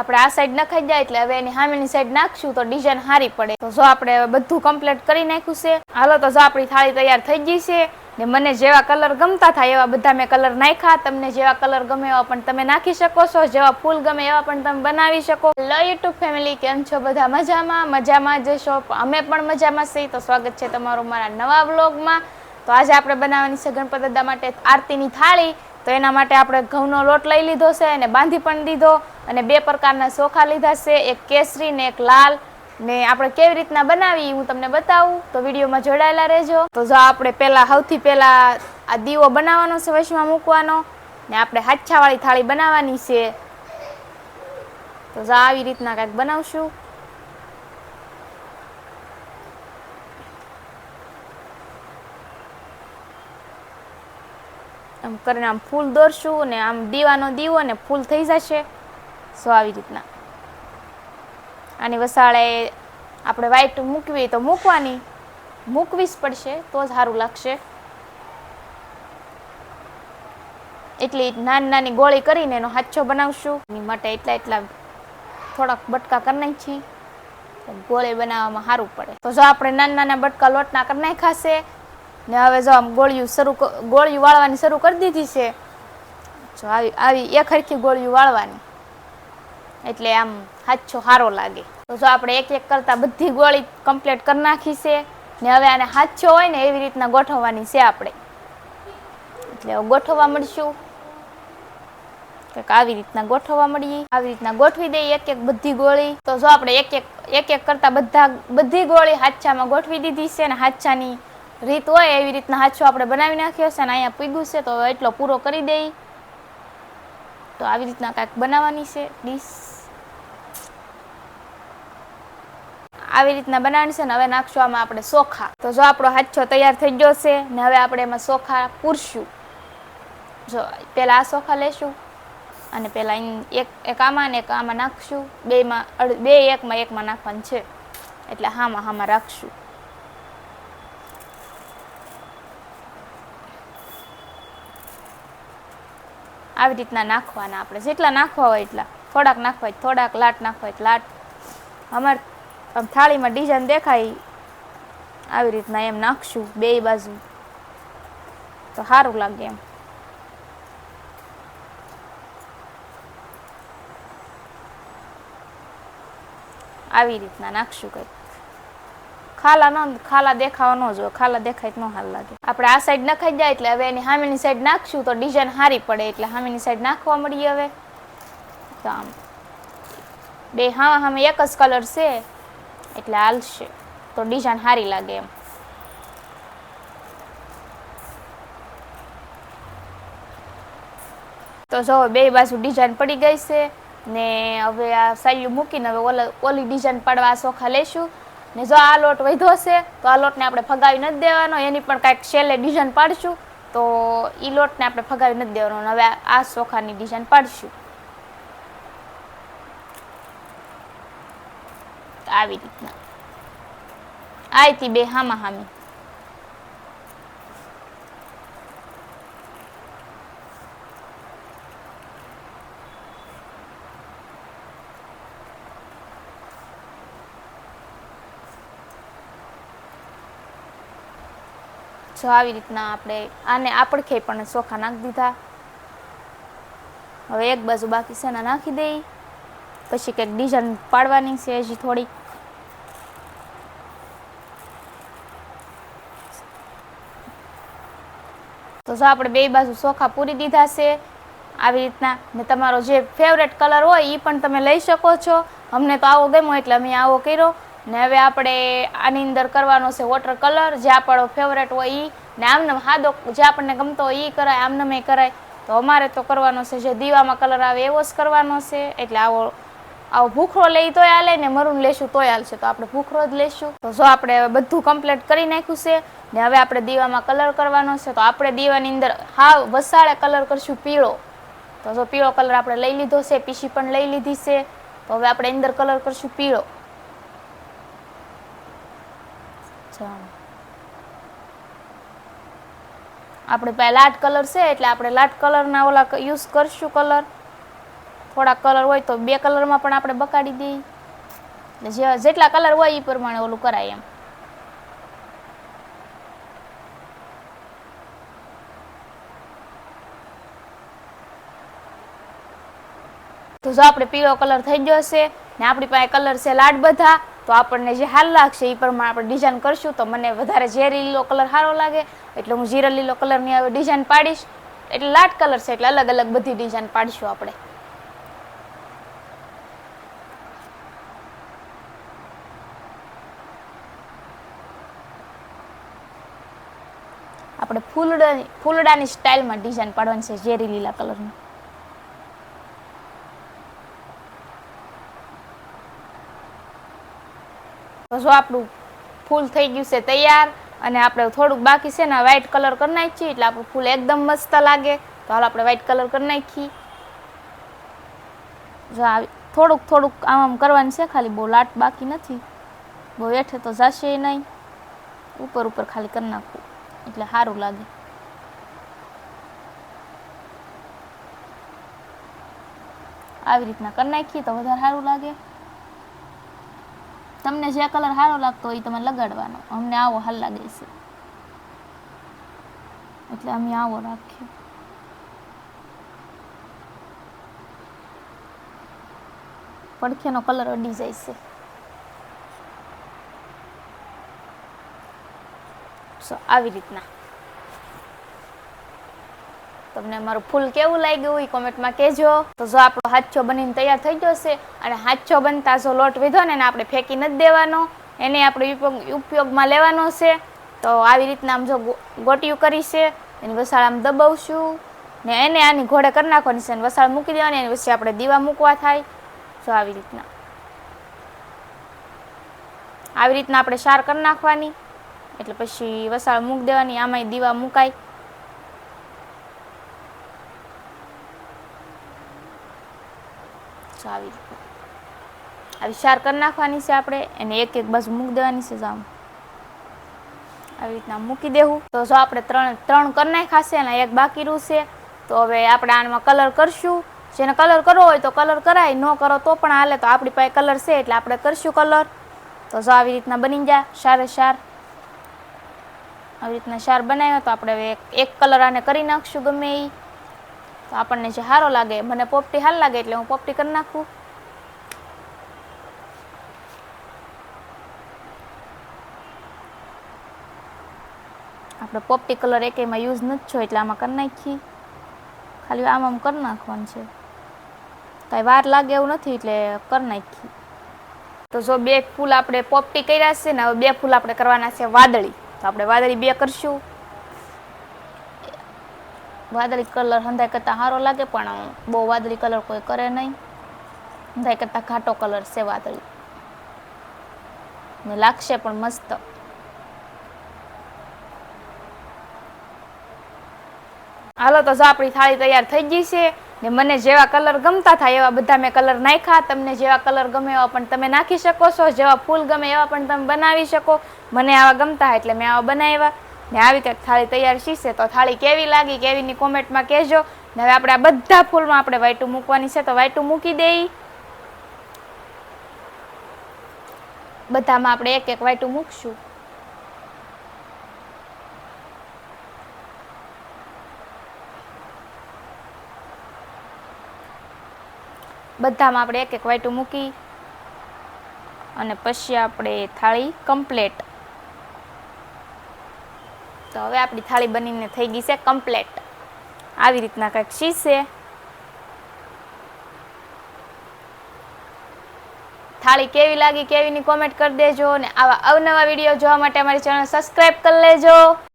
આપણે આ સાઈડ નખાઈ જાય એટલે હવે એની સામેની સાઈડ નાખશું તો ડિઝાઇન સારી પડે. તો જો આપણે બધું કમ્પ્લીટ કરી નાખ્યું છે, હાલો તો જો આપણી થાળી તૈયાર થઈ ગઈ છે ને મને જેવા કલર ગમતા થાય એવા બધા મેં કલર નાખ્યા, તમને જેવા કલર ગમે એવા પણ તમે નાખી શકો છો, જેવા ફૂલ ગમે એવા પણ તમે બનાવી શકો. હેલો યુટ્યુબ ફેમિલી કેમ છો બધા મજામાં? મજામાં જ છો? અમે પણ મજામાં છીએ. તો સ્વાગત છે તમારું મારા નવા વ્લોગમાં તો આજે આપણે બનાવવાની છે ગણપતિ દાદા માટે આરતીની થાળી. તો એના માટે આપણે ઘઉંનો લોટ લઈ લીધો છે અને બાંધી પણ દીધો અને બે પ્રકારના ચોખા લીધા છે, એક કેસરી ને એક લાલ. ને આપણે કેવી રીતના બનાવી હું તમને બતાવું. તો વિડીયોમાં જોડાયેલા રહેજો. તો જો આપણે પહેલાં સૌથી પહેલાં આ દીવો બનાવવાનો છે, વશમાં મૂકવાનો. ને આપણે હાચ્છાવાળી થાળી બનાવવાની છે. તો જો આવી રીતના કંઈક બનાવશું. કરીને આમ ફૂલ દોરશું ને આમ દીવાનો દીવો ને ફૂલ થઈ જશે. સો આવી રીતના. આની વસાળે આપણે વ્હાઈટ મૂકવી તો મૂકવાની. મૂકવી જ પડશે તો જ સારું લાગશે. એટલી નાની નાની ગોળી કરીને એનો હાચો બનાવશું. એની માટે એટલા એટલા થોડાક બટકા કરી નાખીએ ગોળી બનાવવામાં સારું પડે. તો જો આપણે નાના નાના બટકા લોટના કરી નાખાશે ને હવે જો આમ ગોળિયું શરૂ ગોળિયું વાળવાની શરૂ કરી દીધી છે, જો આવી આવી એક હરખી ગોળિયું વાળવાની. એટલે આમ હાચો સારો લાગે. તો જો આપણે એક એક કરતાં બધી ગોળી કમ્પ્લીટ કરી નાખી છે, ને હવે આને હાચો હોય ને એવી રીતના ગોઠવવાની છે આપણે. એટલે ગોઠવવા મળશું. કંઈક આવી રીતના ગોઠવવા મળીએ. આવી રીતના ગોઠવી દઈએ એક એક બધી ગોળી. તો જો આપણે એક એક એક એક કરતા બધા, બધી ગોળી હાચામાં ગોઠવી દીધી છે ને હાચાની રીત હોય એવી રીતના હાચો આપણે બનાવી નાખ્યો છે અને અહીંયા પીગું છે, તો એટલો પૂરો કરી દઈ તો આવી રીતના કાંઈક બનાવવાની છે ડીશ. આવી રીતના બનાવવાની છે ને હવે નાખશું આમાં આપણે ચોખા તો જો આપણો હાચો તૈયાર થઈ ગયો છે ને હવે આપણે એમાં ચોખા પૂરશું. જો પહેલાં આ ચોખા લેશું અને પહેલા એક એક આમાં ને એક આમાં નાખશું. બેમાં બે એકમાં એકમાં નાખવાનું છે. એટલે હામાં હામાં રાખશું. આવી રીતના નાખવાના આપણે. જેટલા નાખવા હોય એટલા. થોડાક નાખવા હોય, થોડાક લાટ નાખવા હોય લાટ. અમાર આમ થાળીમાં ડિઝાઇન દેખાય, આવી રીતના એમ નાખશું બે બાજુ. તો સારું લાગે એમ. આવી રીતના નાખશું કંઈક. ખાલા ન ખાલા દેખાવા ન જોઈએ, ખાલા દેખાય તો ન હાલ લાગે. આપણે આ સાઈડ નખાઈ જાય એટલે હવે એની સામેની સાઈડ નાખશું તો ડિઝાઇન સારી પડે એટલે સામેની સાઈડ નાખવા મળીએ હવે. તો આમ. બે હા સામે એક જ કલર છે, એટલે હાલશે. તો ડિઝાઇન સારી લાગે એમ. તો જો બે બાજુ ડિઝાઇન પડી ગઈ છે ને હવે આ સાયલું મૂકીને હવે ઓલા ડિઝાઇન પાડવા ચોખા લેશું. ને જો આ લોટ વધ્યો છે, તો આ લોટને આપણે ફગાવી નથી દેવાનો, એની પણ કાંઈક છેલ્લે ડિઝાઇન પાડશું. તો એ લોટને આપણે ફગાવી નથી દેવાનો હવે આ- ચોખાની ડિઝાઇન પાડશું. આવી રીતના. આયતી બે હામા હામી જો આવી રીતના આપણે આને આપડખે પણ ચોખા નાખી દીધા. હવે એક બાજુ બાકી છે નાખી દઈ. પછી કંઈક ડિઝાઇન પાડવાની છે હજી થોડી તો જો આપણે બે બાજુ ચોખા પૂરી દીધા છે, આવી રીતના. ને તમારો જે ફેવરેટ કલર હોય એ પણ તમે લઈ શકો છો. અમને તો આવો ગમ્યો એટલે અમે આવો કર્યો. ને હવે આપણે આની અંદર કરવાનો છે વોટર કલર જે આપણો ફેવરેટ હોય એ ને આમનામ હાદો જે આપણને ગમતો હોય એ કરાય, આમને કરાય. તો અમારે તો કરવાનો છે, જે દીવામાં કલર આવે એવો જ કરવાનો છે. એટલે આવો આવો ભૂખરો લઈ તોય હાલે ને મરૂન લેશું તોય હાલશે. તો આપણે ભૂખરો જ લેશું. તો જો આપણે બધું કમ્પ્લીટ કરી નાખ્યું છે, ને હવે આપણે દીવામાં કલર કરવાનો છે. તો આપણે દીવાની અંદર હાવ વસાળે કલર કરશું પીળો. તો જો પીળો કલર આપણે લઈ લીધો છે પીસી પણ લઈ લીધી છે. તો હવે આપણે અંદર કલર કરશું પીળો. ચાલો. આપણે પાસે લાટ કલર છે એટલે આપણે લાટ કલરના ઓલા યુઝ કરશું કલર થોડા કલર હોય તો બે કલરમાં પણ આપણે બકાડી દઈએ. જે જેટલા કલર હોય એ પ્રમાણે ઓલું કરાય એમ. તો જો આપણે પીળો કલર થઈ ગયો છે ને આપણી પાસે કલર છે લાડ બધા તો આપણને જે હાલ લાગશે એ પ્રમાણે આપણે ડિઝાઇન કરશું. તો મને વધારે ઝેરી લીલો કલર સારો લાગે, એટલે હું જીરા લીલો કલરની હવે ડિઝાઇન પાડીશ. એટલે લાટ કલર છે, એટલે અલગ અલગ બધી ડિઝાઇન પાડીશું આપણે. આપણે ફૂલડાની ફૂલડાની સ્ટાઇલમાં ડિઝાઇન પાડવાની છે, ઝેરી લીલા કલરની તો જો આપણું ફૂલ થઈ ગયું છે તૈયાર અને આપણે થોડુંક બાકી છે ને વ્હાઈટ કલર કરી નાખીએ, એટલે આપણું ફૂલ એકદમ મસ્ત લાગે. તો હાલ આપણે વ્હાઈટ કલર કરી નાખીએ. જો થોડુંક થોડુંક આમ આમ કરવાનું છે, ખાલી બહુ લાટ બાકી નથી. બહુ હેઠે તો જશે નહીં. ઉપર ઉપર ખાલી કરી નાખવું એટલે સારું લાગે. આવી રીતના કરી નાખીએ તો વધારે સારું લાગે. તમને જે કલર સારો લાગતો હોય એ તમે લગાડવાનો. અમને આવો હાલ લાગે છે. એટલે અમે આવો રાખીએ. પડખેનો કલર અડી જાય છે. સો આવી રીતના. તમને મારું ફૂલ કેવું લાગ્યું એ કોમેન્ટમાં કહેજો. તો જો આપણો હાથો બનીને તૈયાર થઈ છે અને હાથો બનતા જો લોટ વીધો ને એને આપણે ફેંકી નથી દેવાનો, એને આપણે ઉપયોગ ઉપયોગમાં લેવાનો છે. તો આવી રીતના આમ જો ગોટિયું કરી છે, એની વસાળ આમ દબાવશું ને એને આની ઘોડે કરી નાખવાની છે અને વસાળ મૂકી દેવાની એની પછી આપણે દીવા મૂકવા થાય. જો આવી રીતના. આવી રીતના આપણે સાર કરી નાખવાની. એટલે પછી વસાળ મૂકી દેવાની, આમાંય દીવા મુકાય. જો આવી રીતે. આવી શાર કરી નાખવાની છે આપણે એને એક એક બાજુ મૂકી દેવાની છે જામ. આવી રીતના મૂકી દેવું. તો જો આપણે ત્રણ ત્રણ કરી નાખ્યા છે અને એક બાકી રહ્યું છે, તો હવે આપણે આમાં કલર કરશું. જેને કલર કરવો હોય તો કલર કરાય, ન કરો તો પણ હાલે. તો આપણી પાસે કલર છે એટલે આપણે કરશું કલર તો જો આવી રીતના બની જાય સારે સાર. આવી રીતના શાર બનાવ્યો તો આપણે હવે એક કલર આને કરી નાખશું ગમે એ તો આપણને જે સારો લાગે, મને પોપટી હાલ લાગે એટલે હું પોપટી કરી નાખું. આપણે પોપટી કલર એકેયમાં યુઝ નથી છો એટલે આમાં કરી નાખી ખાલી આમ આમ કરી નાખવાનું છે. કાંઈ વાર લાગે એવું નથી એટલે કરી નાખી તો જો બે ફૂલ આપણે પોપટી કર્યા છે ને, હવે બે ફૂલ આપણે કરવાના છે વાદળી. તો આપણે વાદળી બે કરશું. વાદળી કલર હંધાઈ કરતાં સારો લાગે, પણ બહુ વાદળી કલર કોઈ કરે નહીં. હંધાઈ કરતાં ઘાટો કલર છે વાદળી. ને લાગશે પણ મસ્ત. હાલો તો જો આપણી થાળી તૈયાર થઈ ગઈ છે, ને મને જેવા કલર ગમતા થાય એવા બધા મેં કલર નાખ્યા. તમને જેવા કલર ગમે એવા પણ તમે નાખી શકો છો, જેવા ફૂલ ગમે એવા પણ તમે બનાવી શકો. મને આવા ગમતા એટલે મેં આવા બનાવ્યા. ને આવી કંઈક થાળી તૈયાર શીશે તો થાળી કેવી લાગી, કેવીની કોમેન્ટમાં કહેજો. ને હવે આપણે આ બધા ફૂલમાં આપણે વાઈટું મૂકવાની છે, તો વાઈટું મૂકી દઈ. બધામાં આપણે એક એક વાઈટું મૂકશું. બધામાં આપણે એક એક વાઈટું મૂકી. અને પછી આપણે થાળી કમ્પ્લેટ. તો હવે આપણી થાળી બનીને થઈ ગઈ છે કમ્પ્લેટ આવી રીતના કંઈક શીશે થાળી કેવી લાગી કેવીની કોમેન્ટ કરી દેજો અને આવા અવનવા વીડિયો જોવા માટે અમારી ચેનલ સબસ્ક્રાઈબ કરી લેજો.